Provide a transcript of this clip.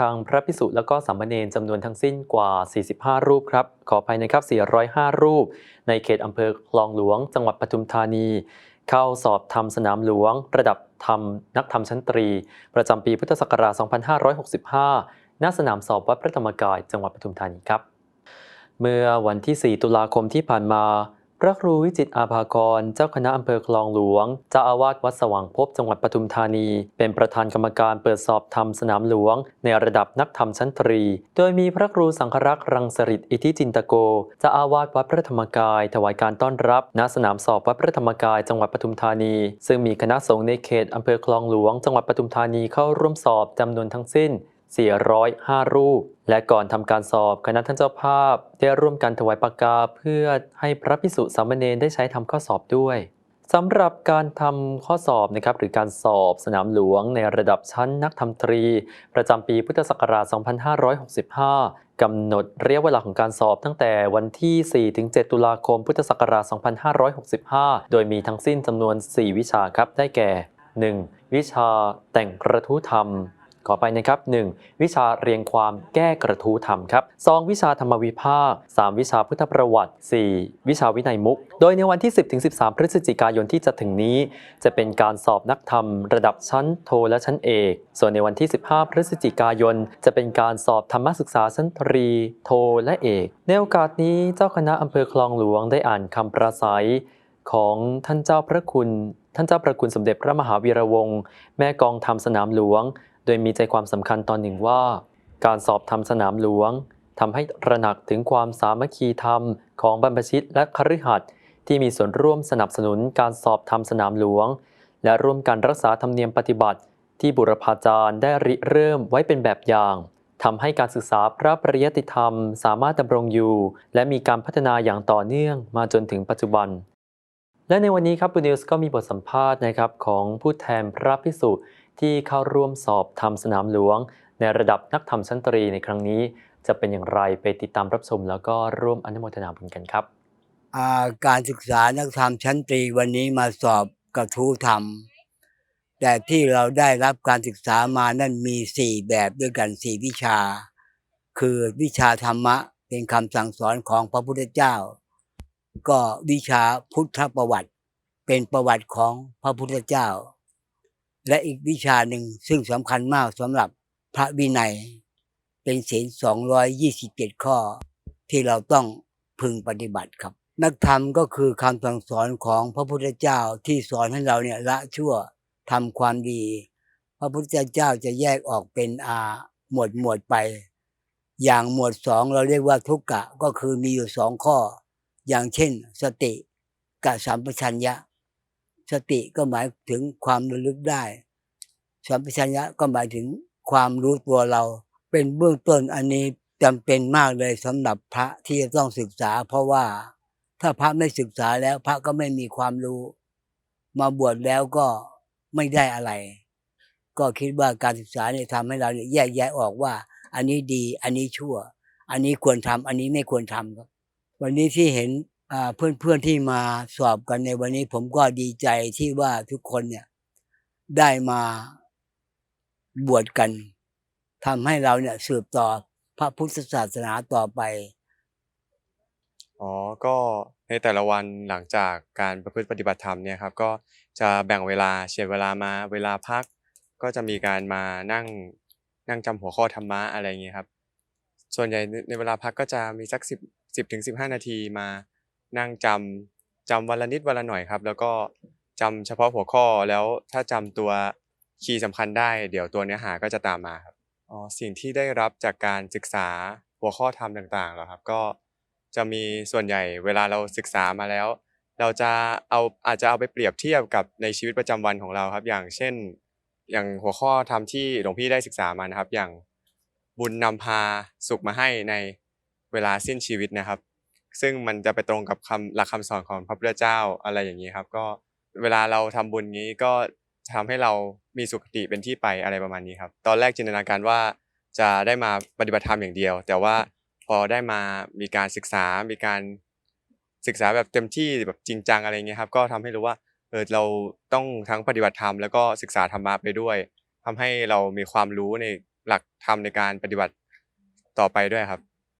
ทางพระพิสุและก็สามเณรจำนวนทั้งสิ้นกว่า 45 รูปครับ ขออภัยนะครับ 405 รูป ในเขตอำเภอคลองหลวง จังหวัดปทุมธานี เข้าสอบธรรมสนามหลวง ระดับธรรมนักธรรมชั้นตรี ประจำปีพุทธศักราช 2565 ณ สนามสอบวัดพระธรรมกาย จังหวัดปทุมธานีครับ เมื่อวันที่ 4 ตุลาคมที่ผ่านมา พระครูวิจิตอาภากร เจ้าคณะอำเภอคลองหลวง เจ้าอาวาสวัดสว่างภพจังหวัดปทุมธานี เป็นประธานกรรมการเปิดสอบธรรมสนามหลวง ในระดับนักธรรมชั้นตรี โดยมีพระครูสังฆรักษ์รังสริตอิทิจินตโก เจ้าอาวาสวัดพระธรรมกาย ถวายการต้อนรับ ณ สนามสอบวัดพระธรรมกาย จังหวัดปทุมธานี ซึ่งมีคณะสงฆ์ในเขตอำเภอคลองหลวง จังหวัดปทุมธานีเข้าร่วมสอบจำนวนทั้งสิ้น 405 รูป และก่อนทำการสอบคณะท่านเจ้าภาพ ได้ร่วมกันถวายปากกาเพื่อให้พระพิสุสามเณรได้ใช้ทำข้อสอบด้วยสำหรับการทำข้อสอบนะครับหรือการสอบสนามหลวงในระดับชั้นนักธรรมตรี ประจำปีพุทธศักราช 2565 กำหนดระยะเวลาของการสอบตั้งแต่วันที่ 4-7 ตุลาคมพุทธศักราช 2565 โดยมีทั้งสิ้นจำนวน 4 วิชาครับได้แก่ 1. วิชาแต่งกระทู้ธรรม ขอไปนะครับ 1. วิชาเรียงความแก้กระทู้ธรรมครับ 2. วิชาธรรมวิภาค 3. วิชาพุทธประวัติ 4. วิชาวินัยมุก โดยในวันที่ 10-13 พฤศจิกายนที่จะถึงนี้ จะเป็นการสอบนักธรรม ระดับชั้นโทและชั้นเอก ส่วนในวันที่ 15 พฤศจิกายน จะเป็นการสอบธรรมศึกษาชั้นตรี โทและเอก ในโอกาสนี้เจ้าคณะอำเภอคลองหลวงได้อ่านคำปราศัยของท่านเจ้าพระคุณ ท่านเจ้าประคุณสมเด็จพระมหาวีระวงศ์แม่กองธรรมสนามหลวง ดยมีใจความสำคัญตอนหนึ่งว่า การสอบธรรมสนามหลวงทำให้ตระหนักถึงความสามัคคีธรรมของบรรพชิตและคฤหัสถ์ที่มีส่วนร่วมสนับสนุนการสอบธรรมสนามหลวง และร่วมกันรักษาธรรมเนียมปฏิบัติ ที่บุรพาจารย์ได้ริเริ่มไว้เป็นแบบอย่างทำให้การศึกษาพระปริยติธรรม สามารถดำรงอยู่ และมีการพัฒนาอย่างต่อเนื่องมาจนถึงปัจจุบัน และในวันนี้ครับบูนิวส์ก็มีบทสัมภาษณ์นะครับของผู้แทนพระพิสุ ที่เข้าร่วมสอบธรรมสนามหลวง ในระดับนักธรรมชั้นตรีในครั้งนี้ จะเป็นอย่างไรไปติดตามรับชมแล้วก็ร่วมอนุโมทนาบุญกันครับาการศึกษานักธรรมชั้นตรีวันนี้มาสอบกระทู้ธรรม แต่ที่เราได้รับการศึกษามานั่นมีสี่แบบด้วยกันสี่วิชา คือวิชาธรรมะเป็นคำสั่งสอนของพระพุทธเจ้า ก็วิชาพุทธประวัติ เป็นประวัติของพระพุทธเจ้า และอีกวิชาหนึ่งซึ่งสำคัญมากสำหรับพระวินัย เป็นศีลสองร้อยยี่สิบเจ็ดข้อ ที่เราต้องพึงปฏิบัติครับ นักธรรมก็คือคำสั่งสอนของพระพุทธเจ้าที่สอนให้เราเนี่ยละชั่วทำความดี พระพุทธเจ้าจะแยกออกเป็นอาหมวดหมวดไป อย่างหมวดสองเราเรียกว่าทุกกะก็คือมีอยู่สองข้อ อย่างเช่น สติกับสัมปชัญญะ สติก็หมายถึงความระลึกได้สัมปชัญญะก็หมายถึงความรู้ตัวเรา เป็นเบื้องต้นอันนี้จำเป็นมากเลยสำหรับพระที่จะต้องศึกษา เพราะว่าถ้าพระไม่ศึกษาแล้วพระก็ไม่มีความรู้ มาบวชแล้วก็ไม่ได้อะไร ก็คิดว่าการศึกษาเนี่ยทำให้เราแยกแยะออกว่า อันนี้ดี อันนี้ชั่ว อันนี้ควรทำอันนี้ไม่ควรทำครับ วันนี้ที่เห็น เพื่อนเพื่อนๆที่มาสอบกันในวันนี้ ผมก็ดีใจที่ว่าทุกคนเนี่ยได้มาบวชกันทำให้เราเนี่ยสืบต่อพระพุทธศาสนาต่อไป อ๋อ ก็ในแต่ละวันหลังจากการประพฤติปฏิบัติธรรมเนี่ยครับ ก็จะแบ่งเวลาเฉียดเวลามาเวลาพัก ก็จะมีการมานั่งนั่งจำหัวข้อธรรมะอะไรอย่างเงี้ยครับ ส่วนใหญ่ในเวลาพักก็จะมีสักสิบสิบถึงสิบห้านาทีมา นั่งจำจำวันละนิดวันละหน่อยครับ แล้วก็จำเฉพาะหัวข้อแล้วถ้าจำตัวคีย์สำคัญได้ เดี๋ยวตัวเนื้อหาก็จะตามมาครับอ๋อสิ่งที่ได้รับจากการศึกษาหัวข้อธรรมต่างๆเหรอครับ ก็จะมีส่วนใหญ่เวลาเราศึกษามาแล้ว เราจะเอาอาจจะเอาไปเปรียบเทียบกับในชีวิตประจำวันของเราครับ อย่างเช่น อย่างหัวข้อธรรมที่หลวงพี่ได้ศึกษามานะครับ อย่างบุญนำพาสุขมาให้ในเวลาสิ้นชีวิตนะครับ ซึ่งมันจะไปตรงกับคำหลักคำสอนของพระพุทธเจ้าอะไรอย่างนี้ครับ ก็เวลาเราทำบุญนี้ก็ทำให้เรามีสุขติเป็นที่ไปอะไรประมาณนี้ครับ ตอนแรกจินตนาการว่าจะได้มาปฏิบัติธรรมอย่างเดียว แต่ว่าพอได้มามีการศึกษา มีการศึกษาแบบเต็มที่แบบจริงจังอะไรเงี้ยครับ ก็ทำให้รู้ว่าเออเราต้องทั้งปฏิบัติธรรมแล้วก็ศึกษาธรรมะไปด้วยทำให้เรามีความรู้ในหลักธรรมในการปฏิบัติต่อไปด้วยครับ